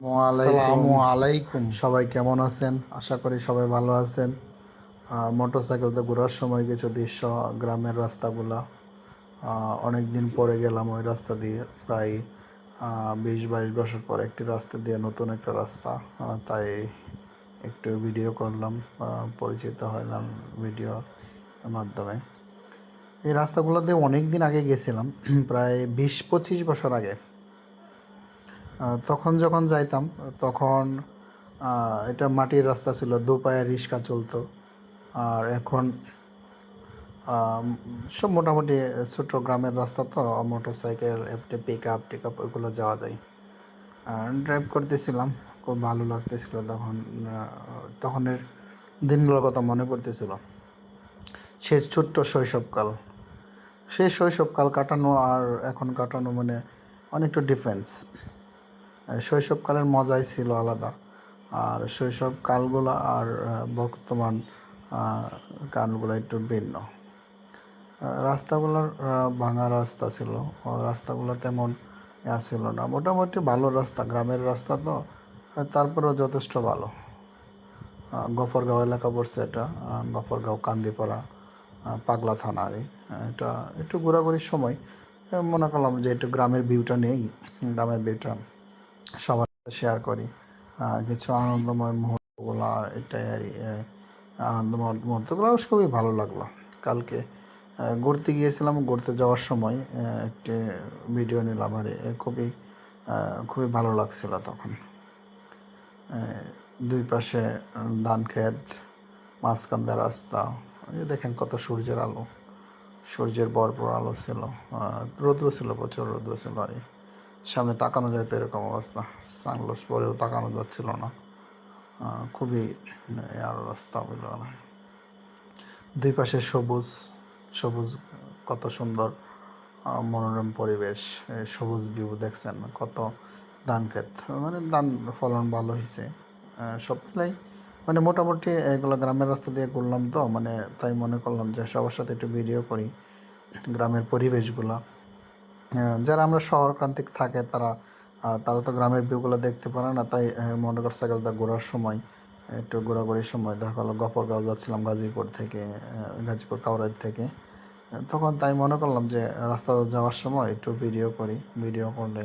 আসসালামু আলাইকুম। সবাই কেমন আছেন? আশা করি সবাই ভালো আছেন। মোটর সাইকেলতে ঘোরার সময় কিছু দৃশ্য গ্রামের রাস্তাগুলা। অনেক দিন পরে গেলাম ওই রাস্তা দিয়ে প্রায় বিশ বাইশ বছর পর একটি রাস্তা দিয়ে নতুন একটা রাস্তা। তাই একটু ভিডিও করলাম পরিচিত হলাম ভিডিও মাধ্যমে। এই রাস্তাগুলোতে অনেক দিন আগে গেছিলাম প্রায় বিশ পঁচিশ বছর আগে। তখন যখন যাইতাম, তখন এটা মাটির রাস্তা ছিল দু পায়ে রিক্সা চলতো। আর এখন সব মোটামুটি ছোট গ্রামের রাস্তা তো মোটর সাইকেল এমনি পিক আপ টিক আপ ওইগুলো যাওয়া যায়। ড্রাইভ করতেছিলাম, খুব ভালো লাগতেছিল তখন তখনের দিনগুলোর কথা মনে পড়তেছিল। সে ছোট্ট শৈশবকাল। সেই শৈশবকাল কাটানো আর এখন কাটানো মানে অনেকটা ডিফারেন্স শৈশবকালের মজাই ছিল আলাদা। আর শৈশব কালগুলো আর বর্তমান কালগুলো একটু ভিন্ন। রাস্তাগুলোর ভাঙা রাস্তা ছিল। রাস্তাগুলো তেমন ইয়া ছিল না। মোটামুটি ভালো রাস্তা, গ্রামের রাস্তা তো। তারপরেও যথেষ্ট ভালো। গফরগাঁও এলাকা পড়ছে এটা। গফরগাঁও, কান্দিপাড়া পাগলা থানা আর এটা একটু ঘোরাঘুরির সময় মনে করলাম যে একটু গ্রামের ভিউটা নেই, গ্রামের ভিউটা সবার সাথে শেয়ার করি। কিছু আনন্দময় মুহূর্তগুলো, এটাই আনন্দময় মুহূর্তগুলো খুবই ভালো লাগল। কালকে ঘুরতে গিয়েছিলাম, ঘুরতে যাওয়ার সময় একটি ভিডিও নিলাম আর। খুবই খুবই ভালো লাগছিল তখন। দুই পাশে ধান ক্ষেত মাঝখান রাস্তা দেখেন কত সূর্যের আলো। সূর্যের ভরপুর আলো ছিল। রৌদ্র ছিল, প্রচুর রৌদ্র ছিল আর। সামনে তাকানো যায় তো এরকম অবস্থা। সানগ্লাস পরেও তাকানো যাচ্ছিল না। খুবই আর রাস্তা হইল না। দুই পাশে সবুজ সবুজ কত সুন্দর মনোরম পরিবেশ সবুজ ভিউ দেখছেন, কত ধান ক্ষেত মানে ধান ফলন ভালো হয়েছে সব মিলাই মানে মোটামুটি এগুলো গ্রামের রাস্তা দিয়ে ঘুরলাম তো মানে তাই মনে করলাম যে সবার সাথে একটু ভিডিও করি, গ্রামের পরিবেশগুলো। যারা আমরা শহর প্রান্তিক থাকে, তারা তারা তো গ্রামের ভিউগুলো দেখতে পারে না, তাই মোটর সাইকেলটা ঘোরার সময়, একটু ঘোরাঘুরির সময়, দেখা হলো গফরগাঁও যাচ্ছিলাম গাজীপুর থেকে গাজীপুর কাউরাই থেকে তখন তাই মনে করলাম যে, রাস্তা যাওয়ার সময় একটু ভিডিও করি ভিডিও করলে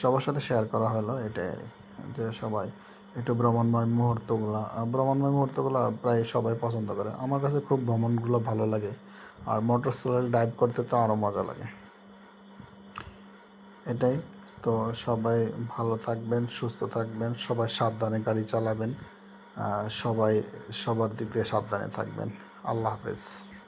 সবার সাথে শেয়ার করা হলো, এটাই। যে সবাই একটু ভ্রমণময় মুহূর্তগুলো ভ্রমণময় মুহূর্তগুলো প্রায় সবাই পছন্দ করে, আমার কাছে খুব ভ্রমণগুলো ভালো লাগে, আর মোটর সাইকেল ড্রাইভ করতে তো আরও মজা লাগে এটাই। তো সবাই ভালো থাকবেন, সুস্থ থাকবেন, সবাই সাবধানে গাড়ি চালাবেন সবাই সবার দিক দিয়ে সাবধানে থাকবেন। আল্লাহ হাফেজ।